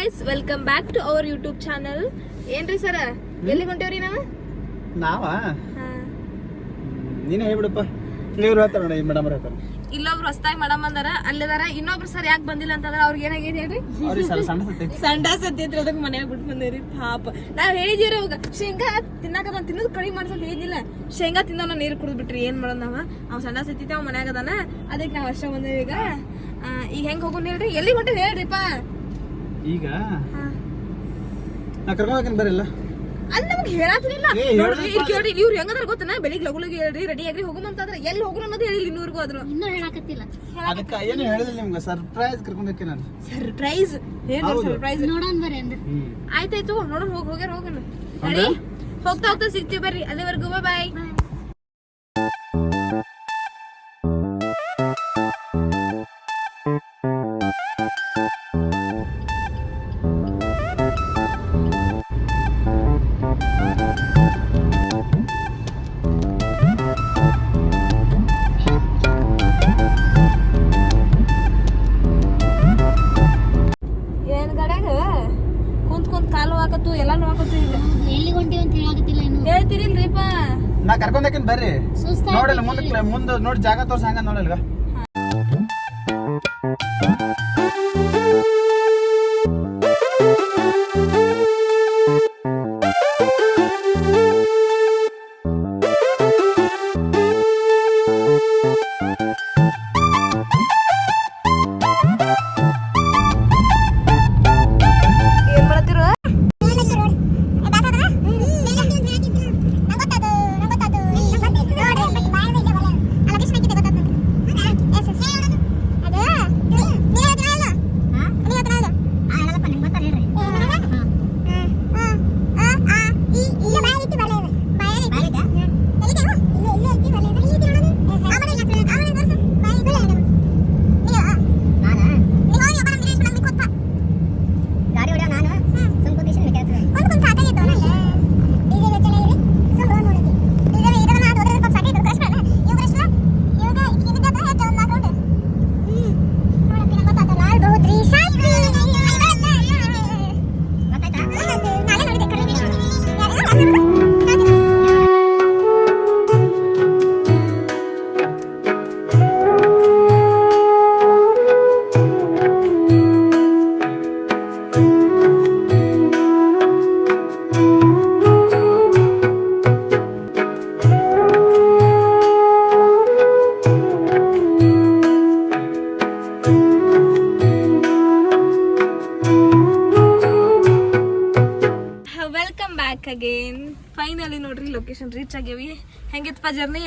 Guys welcome back to our YouTube channel ಏನ್ರಿ ಸರ? ಎಲ್ಲಿ ಹೊಂಟೇವ್ರಿ ನಾವು? ನಾವ? ನೀನೇ ಹೇಳ್ಬಿಡಪ್ಪ. ಇವ್ರು ಹೇಳ್ತಾರ ನೋಡಿ ಮೇಡಮ್ ಹೇಳ್ತಾರ. ಇಲ್ಲೊಬ್ರು ಹೊಸ್ತಾಗಿ ಮೇಡಮ್ ಅಂದಾರ ಅಲ್ಲಿದಾರ. ಇನ್ನೊಬ್ರು ಸರ್ ಯಾಕೆ ಬಂದಿಲ್ಲ ಅಂತಂದ್ರೆ ಅವ್ರಿಗೆ ಏನಾಗಿದೆ ಹೇಳ್ರಿ? ಸಂಡ ಸತ್ಯತ್ರಿ ಅದಕ್ಕೆ ಮನ್ಯಾಗ ಬಿಟ್ಟು ಬಂದೇರಿ ಪಾಪ. ನಾವ್ ಹೇಳಿದೀರ ಅವಾಗ ಶೇಂಗಾ ತಿನ್ನಾಕ ನಾನು ತಿನ್ನೋದು ಕಡಿಮೆ ಮಾಡ್ಸೋದು ಹೇಳಿದಿಲ್ಲ ಶೇಂಗಾ ತಿನ್ನೋನ ನೀರು ಕುಡಿದ್ಬಿಟ್ರಿ ಏನ್ ಮಾಡೋದ್ ನಾವ? ಅವ್ ಸಣ್ಣ ಸತ್ತಿತ್ತ ಅವ್ ಮನ್ಯಾಗ ಅದಾನ. ಅದಕ್ಕೆ ನಾವ್ ಅಷ್ಟ ಬಂದೇವಿ ಈಗ. ಈಗ ಹೆಂಗ್ ಹೋಗೋಣ ಹೇಳ್ರಿ? ಎಲ್ಲಿ ಹೊಂಟೇವಿ ಹೇಳ್ರಿಪ್ಪ? ಈಗ. ನಾ ಕರ್ಕೊಂಡ್ ಹೋಗ್ತೀನಿ ಬರಲ್ಲ. ಅಲ್ಲಿ ನಮ್ಗೆ ಹೇಳತ್ತಿಲ್ಲ ಏ, ನೋಡ್ರಿ. ಇಲ್ಲಿ ಕೇಳ್ರಿ ಇವ್ರು ಹೆಂಗಂದ್ರೆ ಗೊತ್ತನ? ಬೆಳಿಗ್ಗೆ ಲಗು ಲಗು ಹೇಳ್ರಿ ರೆಡಿ ಆಗ್ರಿ ಹೋಗುಮಂತಂದ್ರ ಎಲ್ಲಿ ಹೋಗ್ರು ಅನ್ನೋದು ಹೇಳಿಲ್ಲ ಇನ್ನೂರ್ಗೂ ಆದ್ರು. ಇನ್ನೂ ಹೇಳಕತ್ತಿಲ್ಲ. ಅದಕ್ಕೆ ಏನು ಹೇಳಿದ್ರಿ ನಿಮ್ಗೆ? ಸರ್ಪ್ರೈಸ್ ಕರ್ಕೊಂಡು ಹೋಗ್ತೀನಿ ನಾನು ಸರ್ಪ್ರೈಸ್ ಏನು. ಸರ್ಪ್ರೈಸ್ ನೋಡೋಣ ಬರ್ರಿ ಅಂದ್ರೆ ಆಯ್ತಾಯ್ತು ನೋಡೋಣ ಹೋಗಿ ಹೋಗ್ಯಾರ ಹೋಗೋಣ? ರೆಡಿ ಹೋಗ್ತಾ ಹೋಗ್ತಾ ಸಿಗ್ತೀವಿ ಬರ್ರಿ. ಅಲ್ಲಿವರೆಗೂ ಬಾಯ್ ನೋಡಿ ಜಾಗ ತೋರ್ಸ ಹಂಗ ನೋಡಲ್ಗ ರೀಚ್ ಆಗೇವಿ. ಹೆಂಗಿತ್ತಪ್ಪ ಜರ್ನಿ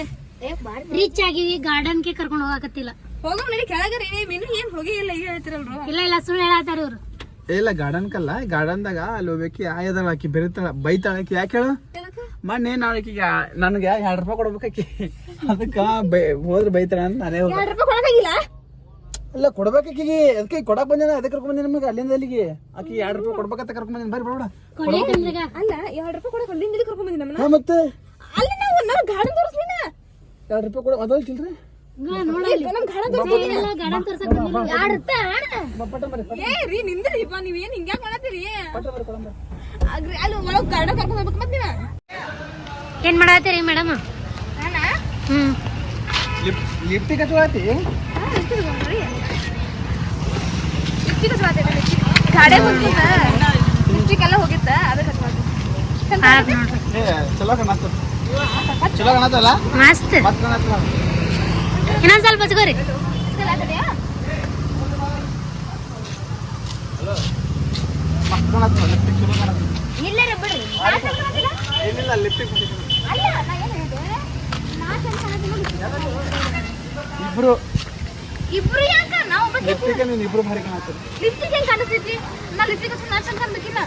ರೀಚ್ ಆಗಿವಿ ಗಾರ್ಡನ್ಗೆ ಕರ್ಕೊಂಡು ಹೋಗಕತ್ತಿಲ್ಲ. ಹೋಗಮ್ ನಡಿ ಕೆಳಗರಿ. ನೀವು ಇನ್ನೂ ಏನ್ ಹೋಗಿ ಇಲ್ಲ ಈಗ ಹೇಳ್ತಿರಲ್ರು. ಇಲ್ಲ ಇಲ್ಲ ಸುಳ್ಳು ಹೇಳತ್ತಾರ ಇವ್ರು. ಇಲ್ಲ ಗಾರ್ಡನ್ ಕಲ್ಲ ಗಾರ್ಡನ್ದಾಗ ಅಲ್ಲಿ ಹೋಗ್ಬೇಕಿ ಆಯದಳ ಆಕಿ ಬೆರಿತಾಳ ಬೈತಾಳ ಆಕಿ. ಯಾಕೆ ಹೇಳು? ಮೊನ್ನೆ ನಾಳೆ ಆಕಿಗೆ ನನಗೆ ಎರಡು ರೂಪಾಯಿ ಕೊಡ್ಬೇಕಾಕಿ ಅದಕ್ಕೆ ಬೈ ಹೋದ್ರೆ ಬೈತಾಳ ಅಂತ ನಾನೇ ಹೋಗ ಎರಡು ರೂಪಾಯಿ ಕೊಡಕ್ಕಾಗಿಲ್ಲ? ಇಲ್ಲ ಕೊಡ್ಬೇಕಾಕಿಗೆ ಅದಕ್ಕೆ ಕೊಡಕ್ ಬಂದೇನ ಅದಕ್ಕೆ ಕರ್ಕೊಂಡ್ ಬಂದೆ ನಿಮಗೆ ಅಲ್ಲಿಂದ ಅಲ್ಲಿಗೆ. ಆಕಿ ಎರಡು ರೂಪಾಯಿ ಕೊಡ್ಬೇಕಂತ ಕರ್ಕೊಂಡ್ ಬಂದೇನಿ. ಬರ್ರಿ ಬೇಡ ಕೊಡ್ಲೇಕಂದ್ರಾಗ ಅಲ್ಲ ಎರಡು ರೂಪಾಯಿ ಕೊಡಕ್ಕೆ ಅಲ್ಲಿಂದ ಇಲ್ಲಿ ಕರ್ಕೊಂಡ್ ಬಂದಿ ನಮ್ಮನ್ನ? ಮತ್ತೆ? ಅಲ್ಲಿ ನಾವು ನಾವು ಗಾರ್ಡನ್ ತೋರಿಸ್ಲಿನ ಎರಡು ರೂಪಾಯಿ ಕೊಡ. ಅದೊಂದು ಚಿಲ್ರಿ ನಮ್ ಗಾರ್ಡನ್ ಏ ರೀ ನಿಂದ್ರಿಪ್ಪ ನೀವೇನ್ ಹಿಂಗ್ಯಾಕ್ ಮಾಡತ್ತೀರಿ? ಪಟ್ಟ ಬರ್ರಿ ಕೊಡಂಬ ಅಗ್ರಿ ಅಲ್ಲಿ ಒಳಗ್ ಗಾರ್ಡನ್ ಕರ್ಕೊಂಡ್ ಹೋಗ್ಬೇಕು ಮತ್ತೆ ನೀವ ಏನ್ ಮಾಡತ್ತೀರಿ ಮೇಡಮ್? ನಾನ? ಹ್ಮ್. ಗಾಡಿ ಎಲ್ಲ ಹೋಗಿತ್ತ ಅದಕ್ಕೆ ಚಲೋ ಕಾಣತ್ತ ಚಲೋ ಕಾಣತ್ತಲ್ಲ? ಮಸ್ತ್. ಇನ್ನೊಂದ್ ಸ್ವಲ್ಪ ಹಚ್ಕೋರಿ ಚಂದ. ಇಬ್ರು. ಇಬ್ರು ಯಾಕ? ನಾವು ಲಿಫ್ಟಿಗೆ ನೀನು ಇಬ್ರು ಭಾರಿ ಕಾಣತ್ತೆ ಲಿಪ್ಸ್ಟಿಕ್ ಹೆಂಗ್ ಕಾಣಿಸ್ತೈತಿ ನಾ ಲಿಪ್ಸ್ಟಿಕ್ ಹಚ್ಚ ಚಂದ ಕಾಣ್ಬೇಕಿಲ್ಲ.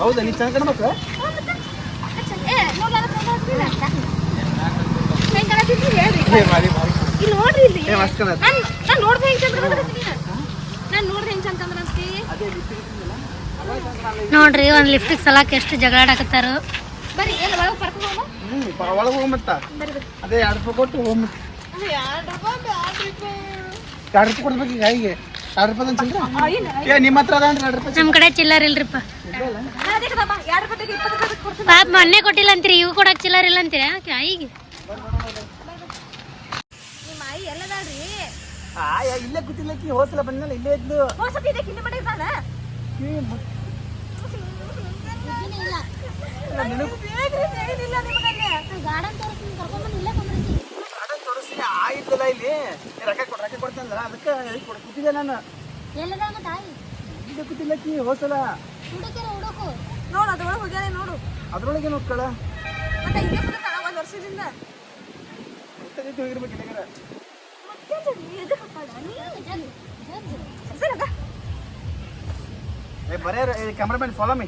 ಹೌದಾ ನೀ ಚೆನ್ನಾಗಿ ಕಾಣ್ಬೇಕು? ಏ ನೋಡ್ಲಾರ ಹೆಂಗ್ ಕಾಣತಿದ್ರಿ ಹೇಳ್ರಿ ಏ ಭಾರಿ ಭಾರಿ ಇಲ್ಲಿ ನೋಡ್ರಿ ಇಲ್ಲಿ. ನಾನ್ ನೋಡ್ದೆ ಹೆಂಗ್ ಒಂದ್ ಲಿಫ್ಟ್ ಸಲಾಕ್ ಎಷ್ಟು ಜಗಳಾಡಕತ್ತಾರ ಬರ್ರಿ ಎಲ್ಲ ಒಳಗೆ ಕರ್ಕೊಂಡು ಹೋಗೋಣ ಹ್ಞೂ ಒಳಗೆ ಹೋಗ್ಮತ್ತ ಬರ್ರಿ ಬರ್ರಿ. ಅದೇ ಎರಡು ರೂಪಾಯಿ ಕೊಟ್ಟು ಹೋಗ್ಮತ್ತ ಎರಡು ರೂಪಾಯಿ ಬ್ಯಾಡ್ರಿ ಎರಡು ರೂಪಾಯಿ ಕೊಡ್ಬೇಕು ಈಗ ಹೀಗೆ. ಎರಡು ರೂಪಾಯಿ ಚಿಲ್ಲರೆ ಏ ನಿಮ್ಮ ಹತ್ರ ಅದಾನ್ರಿ ಎರಡು ರೂಪಾಯಿ ನಮ್ ಕಡೆ ಚಿಲ್ಲರ್ ಇಲ್ರಿಪ್ಪ. ಎರಡು ರೂಪಾಯಿಗೆ ಇಪ್ಪತ್ತು ರೂಪಾಯಿ ಕೊಡ್ತೀನಿ. ಪಾಪ ಮೊನ್ನೆ ಕೊಟ್ಟಿಲ್ಲ ಅಂತೀರಿ ಇವು ಕೊಡಕ್ ಚಿಲ್ಲರ್ ಇಲ್ಲ ಅಂತೀರಾ? ಯಾಕೆ ಆಯಿಗೆ ನಿಮ್ಮ ಆಯಿ ಎಲ್ಲದಾಳ್ರಿ ಆ ಯಾ- ಇಲ್ಲೇ ಕೂತಿಲ್ಲಕ್ಕಿ ಹೋಸಲ ಬಂದ್ಮೇಲೆ ಇಲ್ಲೇ ಇದ್ದು ಹೋಸತಿ ಇದೆ ಕಿಂಡಿ ಏನಿಲ್ಲ ನಿಮಗಲ್ಲೇ. ಗಾರ್ಡನ್ ತೋರಿಸ್ತೀನಿ ಕರ್ಕೊಂಡ್ಬಂದು ಇಲ್ಲೇ ಕೊಂಡ್ರಿ ಗಾರ್ಡನ್ ತೋರಿಸಿ ಆ ಇಲ್ಲಿ. ರೊಕ್ಕ ಕೊಡ್ ರೊಕ್ಕ ಕೊಡ್ತಂದ್ರ ಅದಕ್ಕೆ ಕೊಡು ಕೂತಿದ್ದೆ ನಾನು. ಎಲ್ಲದ ತಾಯಿ? ಇಲ್ಲೇ ಕೂತಿಲ್ಲಕ್ಕಿ ಹೋಸಲ. ಹುಡುಕಿರ ಹುಡುಕು. ನೋಡು ಅದ್ರೊಳಗೆ ಹೋಗ್ಯಾನೆ ನೋಡು. ಅದ್ರೊಳಗೆ ನೋಡ್ಕಳ. ಮತ್ತೆ ಇದೇ ಕುಂದಿರ್ತಾಳ ಒಂದ್ ವರ್ಷದಿಂದ. ಹೋಗಿರ್ಬೇಕು ಇಲ್ಲಿಗಾರ. ಏ ಬರೇ ಕ್ಯಾಮ್ರಾಮನ್ ಫಾಲೋ ಮೀ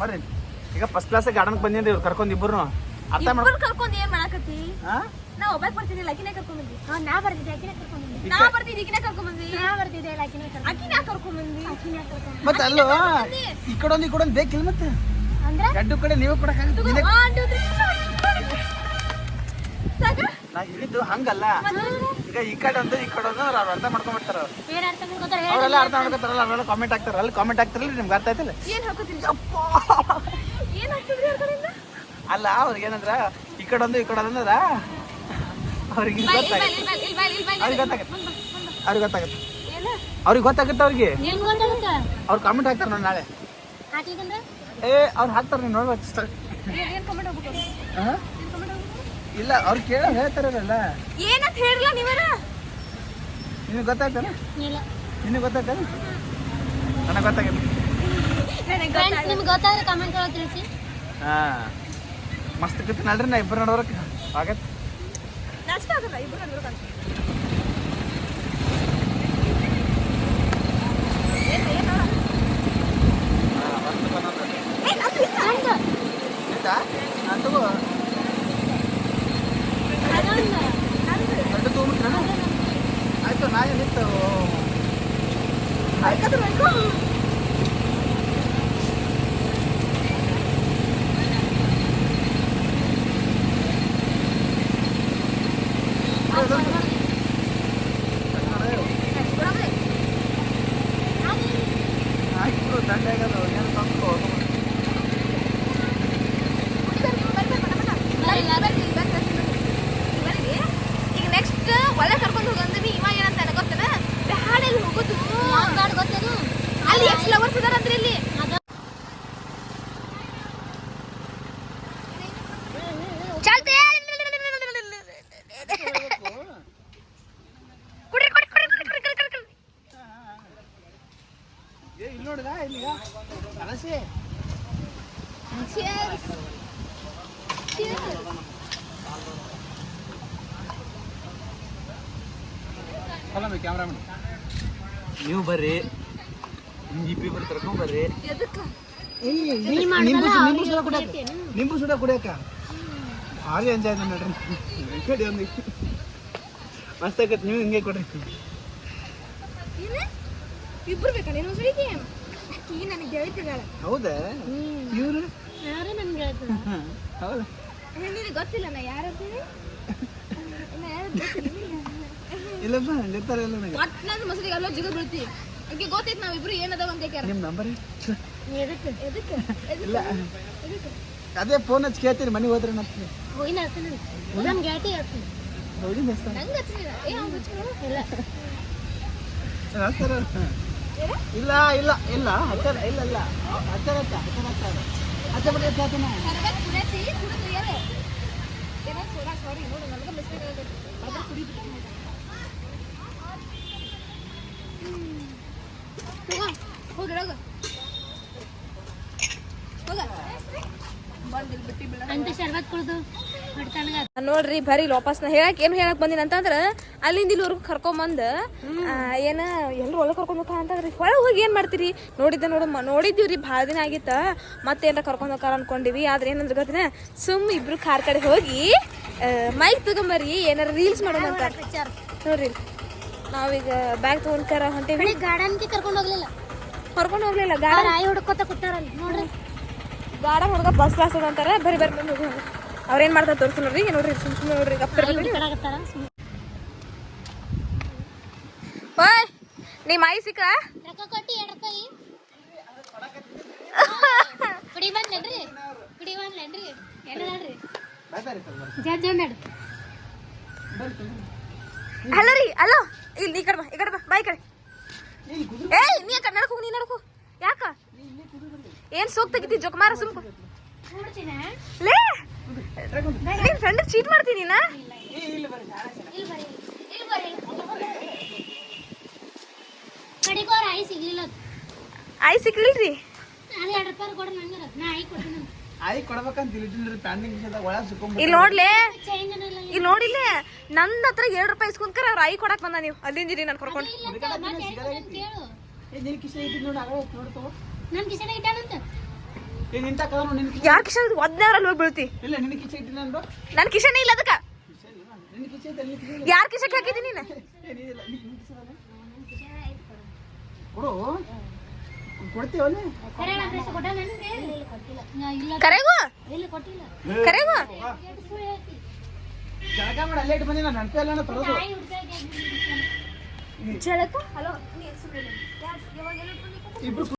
ಬರ್ರಿ ಈಗ ಫಸ್ಟ್ ಕ್ಲಾಸ್ ಗಾರ್ಡನ್ ಬಂದಿನ್ರಿ ಇವ್ರು ಕರ್ಕೊಂಡ್ ಇಬ್ಬರು ಅರ್ಥ ಮಾಡ ಕರ್ಕೊಂಡ್ ಏನ್ ಮಾಡಾಕತ್ತಿ? ಹಾ ನಾ ಒಬ್ಬಾಕ್ ಬರ್ತೀನಿ ಲಕಿನೇ ಕರ್ಕೊಂಡ್ ಬಂದಿ ನಾ ಬರ್ತಿದ್ದೆ ಆಕಿನೇ ಕರ್ಕೊಂಡ್ ಬಂದಿ ನಾ ಬರ್ತಿದ್ದೆ ಈಗಿನೇ ಕರ್ಕೊಂಡ್ ಬಂದಿ ನಾ ಬರ್ತಿದ್ದೆ ಲಕಿನೇ ಕರ್ಕೊಂಡ್ ಆಕಿನ ಕರ್ಕೊಂಡ್ ಬಂದಿ ಆಕಿನೇ ಕರ್ಕೊಂಡ್ ಮತ್ತೆ ಅಲ್ಲೋ ಈ ಕಡೆ ಒಂದು ಈ ಕಡೆ ಒಂದು ಬೇಕಿಲ್ಲ ಮತ್ತೆ? ಅಂದ್ರೆ? ಗಡ್ಡು ಕಡೆ ನೀವು ಕೊಡಕ್ಕಾಗುತ್ತೆ? ತಗೋ, ನಾ ಹೇಳಿದ್ದು ಹಂಗಲ್ಲ. ಈಗ ಈ ಕಡೆ ಒಂದು ಈ ಕಡೆ ಅಂದ್ರೆ ಅವ್ರು ಅರ್ಥ ಮಾಡ್ಕೊಂಡ್ಬಿಡ್ತಾರ ಅವರೆಲ್ಲ ಅರ್ಥ ಮಾಡ್ಕೊತಾರಲ್ಲ ಅವರೆಲ್ಲ ಕಾಮೆಂಟ್ ಹಾಕ್ತಾರ. ಅಲ್ಲಿ ಕಾಮೆಂಟ್ ಹಾಕ್ತಾರಲ್ಲ ನಿಮ್ಗೆ ಅರ್ಥ ಆಯ್ತಲ್ಲ? ಅಲ್ಲ ಅವ್ರಿಗೆ ಏನಂದ್ರ ಈ ಕಡೆ ಒಂದು ಈ ಕಡೆ ಅಂದ್ರ ಅವ್ರಿಗೆ ಅವ್ರಿಗೆ. ಗೊತ್ತಾಗತ್ತೆ. ಅವ್ರಿಗೆ ಗೊತ್ತಾಗತ್ತೆ? ಅವ್ರಿಗೆ ಗೊತ್ತಾಗತ್ತೆ ಅವ್ರಿಗೆ. ಅವ್ರು ಕಾಮೆಂಟ್ ಹಾಕ್ತಾರೆ ನೋಡಿ ನಾಳೆ. ಏ ಅವ್ರು ಹಾಕ್ತಾರೆ ನೀವು ನೋಡ್ಬೇಕು ಇಲ್ಲ ಅವ್ರು ಕೇಳ ಹೇಳ್ತಾರಲ್ಲ. ಏನಂತ ಹೇಳಿಲ್ಲ ನೀವರ? ನಿನಗೆ ಗೊತ್ತಾಗ್ತಾನ ಇಲ್ಲ. ನಿನಗೆ ಗೊತ್ತಾಗ್ತಾನ ನನಗೆ ಗೊತ್ತಾಗಿಲ್ಲ. ಫ್ರೆಂಡ್ಸ್ ನಿಮ್ಗೆ ಗೊತ್ತಾದ್ರೆ ಕಮೆಂಟ್ ಒಳಗೆ ತಿಳಿಸಿ. ಹಾ. ಮಸ್ತ್ ಕತ್ತಿ ನಡ್ರಿ ನಾ ಇಬ್ಬರು ನೋಡೋರಕ್ಕೆ ಆಗತ್ತೆ ನಾಚಿಕೆ ಆಗಲ್ಲ ಇಬ್ಬರು ನಡೋರಕ್ಕೆ ಅಂತ. ತಗೋ So, ಕ್ಯಾಮ್ರಾಮನ್ ನೀವು ಬರ್ರಿ. ನಿಮ್ಗೆ ಇಬ್ಬಿ ಬರ್ರಿ. ಕರ್ಕೊಂಡ್ ಬರ್ರಿ ನಿಂಬು ನಿಂಬು ಸುಡ ಕುಡಿಯಕ ನಿಂಬು ಸುಡ ಕುಡಿಯಕ ಭಾರಿ ಎಂಜಾಯ್ ನೋಡ್ರಿ. ಕಡೆ ಒಂದು ಮಸ್ತ್ ಆಗತ್ತೆ ನೀವು ಹಿಂಗೆ ಕೊಡ್ರಿ. ಇಬ್ರು ಬೇಕಾ? ನೀನು ಒಂದ್ಸಲಿಗೆ ಆಕಿ ನನಗೆ ಗೆಳತಿದಾಳ ಹೌದಾ? ಇವ್ರು? ಯಾರು ನನ್ಗೆ ಹೇಳ್ತದ ಹೌದಾ? ನಿನಗೆ ಗೊತ್ತಿಲ್ಲ ನಾ ಇನ್ನ ಯಾರು ಗೊತ್ತಿಲ್ಲ ಇಲ್ಲಪ್ಪ ಗೊತ್ತಾರ ಇಲ್ಲ ನನಗೆ. ಒಟ್ ನನ್ನ ಮಸಲಿಗೆ ಅಲ್ಲೋ ಜಿಗ ಬೀಳ್ತಿ. ಆಕೆ ಗೊತ್ತೈತಿ ನಾವಿಬ್ರು ಏನದಾವ ಅಂತ ಕೇಳ ನಿಮ್ಮ ನಂಬರ್? ಎದಕ್ಕೆ ಎದಕ್ಕೆ ಇಲ್ಲ. ಅದೇ ಫೋನ್ ಹಚ್ಚಿ ಕೇಳ್ತೀನಿ ಮನೆಗೆ ಹೋದ್ರೆ ಮತ್ತೆ ಹೋಯ್ನ ಹಸ್ತೀನಿ ನಮ್ಮ ಗೆಳತಿ ಹಸ್ತೀನಿ ಹೋಗಿ ನೆಸ್ತ ನಂಗೆ ಹಚ್ಚಿಲ್ಲ ಏ ಅವ್ನು ಹಚ್ಚಿಲ್ಲ ಇಲ್ಲ. ಇಲ್ಲ ಇಲ್ಲ ಇಲ್ಲ. ಇಲ್ಲ ಇಲ್ಲ. ಬಿಡಿ ಸರ್ಬತ್ ಕುಡಿಯತಿ ಕುಡಿದು ಯಾರು ಏನೋ? ಸೋಡಾ ಸಾರಿ ನೋಡು ನನಗೆ ಮಿಸ್ಟೇಕ್ ಆಗೈತೆ ಅದ್ರ ಕುಡಿದು ಹೋಗ ಹೋಗಿಡೋಗ ಹೋಗ ಬಂದಿಲ್ ಬಿಟ್ಟಿ ಬಿಡ ಅಂತ ಶರ್ಬತ್ ಕುಡ್ದು ಹೊಡ್ತನಗ ನೋಡ್ರಿ ಬರೀ ವಾಪಸ್ ನಾ ಹೇಳಕ್ ಏನ್ ಹೇಳಕ್ ಬಂದಿನ ಅಂತಂದ್ರ ಅಲ್ಲಿಂದ ಇಲ್ಲಿವರೆಗೂ ಕರ್ಕೊಂಬಂದ್ ಏನ ಎಲ್ರು ಒಳಗೆ ಕರ್ಕೊಂಡ್ ಅಂತಂದ್ರಿ. ಹೊರಗೆ ಹೋಗಿ ಏನ್ ಮಾಡ್ತೀರಿ? ನೋಡಿದ್ದೆ ನೋಡಮ್ಮ ನೋಡಿದ್ವಿ ನೋಡಿದ್ದೀವ್ರಿ ಭಾಳ ದಿನ ಆಗಿತ್ತ. ಮತ್ತೆ ಏನ್ರ ಕರ್ಕೊಂಡ್ ಹೋಗಾರ ಅನ್ಕೊಂಡಿವಿ. ಆದ್ರೆ ಏನಂದ್ರೆ ಗೊತ್ತಿನ ಸುಮ್ ಇಬ್ರು ಕಾರ್ ಕಡೆ ಹೋಗಿ ಮೈಕ್ ತಗೊಂಬರಿ ಏನಾರ ರೀಲ್ಸ್ ಮಾಡೋಣ ಅಂತ. ನೋಡ್ರಿ ನಾವೀಗ ಬ್ಯಾಗ್ ತಗೊಂಡ್ಕಾರ ಹೊಂಟೇವಿ. ಗಾರ್ಡನ್ಗೆ ಕರ್ಕೊಂಡು ಹೋಗ್ಲಿಲ್ಲ. ಕರ್ಕೊಂಡು ಹೋಗ್ಲಿಲ್ಲ ಗಾಡ ರಾಯಿ ಹುಡ್ಕೋತ ಕೂತಾರಲ್ಲ ನೋಡ್ರಿ. ಗಾಡ ಹುಡುಗ ಬಸ್ ಕ್ಲಾಸ್ ಅಂತಾರೆ ಬರಿ ಬರಿ ಬಂದು ಅವ್ರೇನ್ ಮಾಡ್ತಾರೆ ತೋರಿಸ್ ನೋಡ್ರಿ ನೋಡ್ರಿ ಸುಮ್ ಸುಮ್ಮನೆ ನೋಡ್ರಿ ಗಪ್ಪ ಓಯ್ ನಿಮ್ಮ ಮಾಯಿ ಸಿಕ್ಕ ರೊಕ್ಕ ಕೊಟ್ಟಿ ಎರಡು ರೂಪಾಯಿ ಕುಡಿ ಬಂದ್ಲೇನ್ರಿ ಕುಡಿ ಬಂದ್ಲೇನ್ರಿ. ಎಣ್ಣದಾಡ್ರಿ ಜಜ್ಜ ಒಂದೆರಡು ಹಲೋ ರೀ ಅಲೋ ಇಲ್ಲಿ ಈ ಕಡೆ ಬಾ ಈ ಕಡೆ ಬಾ ಬಾಯ್ ಕಡೆ. ಏಯ್ ನೀ ಅಕ್ಕ ನಡ್ಕೋ ನೀ ನಡ್ಕೋ. ಯಾಕ? ಏನ್ ಸೋಕ್ ತೆಗಿತಿ ಜೋಕುಮಾರ ಸುಮ್ಕು. ಕೂಡ್ತೀನ. ಲೇ! ನಿನ್ ಫ್ರೆಂಡ್ ಚೀಟ್ ಮಾಡ್ತೀನಿ ನಾ ಐ ಸಿಗ್ಲಿಲ್ಲ ಐ ಸಿಕ್ಲಿಲ್ರಿ ಅದು ಎರಡು ರೂಪಾಯಿ ಕೊಡ್ರಿ ನಂಗೆ ನಾ ಐ ಕೊಡ್ತೀನಿ ಆಯ್ ಕೊಡ್ಬೇಕಂತ ಪ್ಯಾಂಡಿಂಗ್ ಒಳಗೆ ಇಲ್ಲಿ ನೋಡ್ಲೆ? ಚೇಂಜ್ ಇಲ್ಲ ಇಲ್ಲಿ ನೋಡಿಲ್ಲ? ನನ್ನ ಹತ್ರ ಎರಡು ರೂಪಾಯಿ ಇಸ್ಕೊಂಡ್ಕರ ಅವ್ರ ಐ ಕೊಡಕ್ ಬಂದ ನೀವು. ಅಲ್ಲಿಂದಿರಿ ನಾನು ಕರ್ಕೊಂಡು. ಏ ನಿನ್ ಇಟ್ಟಿದ್ ನೋಡಿ ಕಿಶೆನ ಇಟ್ಟಾನಂತ ಏ ನಿಂತ ಕದ ನೋಡಿ ನಿನ್ ಕಿಶೆ. ಯಾರ ಕಿಶನ್ ಒದ್ನೇವ್ರಲ್ಲಿ ಹೋಗಿ ಬೀಳ್ತಿ. ಇಲ್ಲ ನಿನ್ ಕಿಶೆ ಇಟ್ಟಿನ ಅಂದ್ರು ನನ್ನ ಕಿಶನೇ ಇಲ್ಲ ಅದಕ್ಕ. ನಿನ್. ಯಾರ ಕಿಶಕ್ ಹಾಕಿದ್ದೀನಿ ನೀನು? ಕೊಡು. ಕೊಡ್ತೀವಿ ಅಲ್ಲಿ ಕರೆ ಅಡ್ರೆಸ್ ಕೊಟ್ಟ ನನಗೆ? ಕೊಟ್ಟಿಲ್ಲ ನಾ ಇಲ್ಲ. ಕರೆಗೂ? ಇಲ್ಲಿ ಕೊಟ್ಟಿಲ್ಲ? ಕರೆಗೂ. ಜಳಕ ಮಾಡಿ ಅಲ್ಲೇ ಇಟ್ಟು ಬಂದಿ ನಾನು ನೆನಪೇ ಇಲ್ಲ ತರೋದು ಜಳಕ? ಹಲೋ ಇಬ್ರು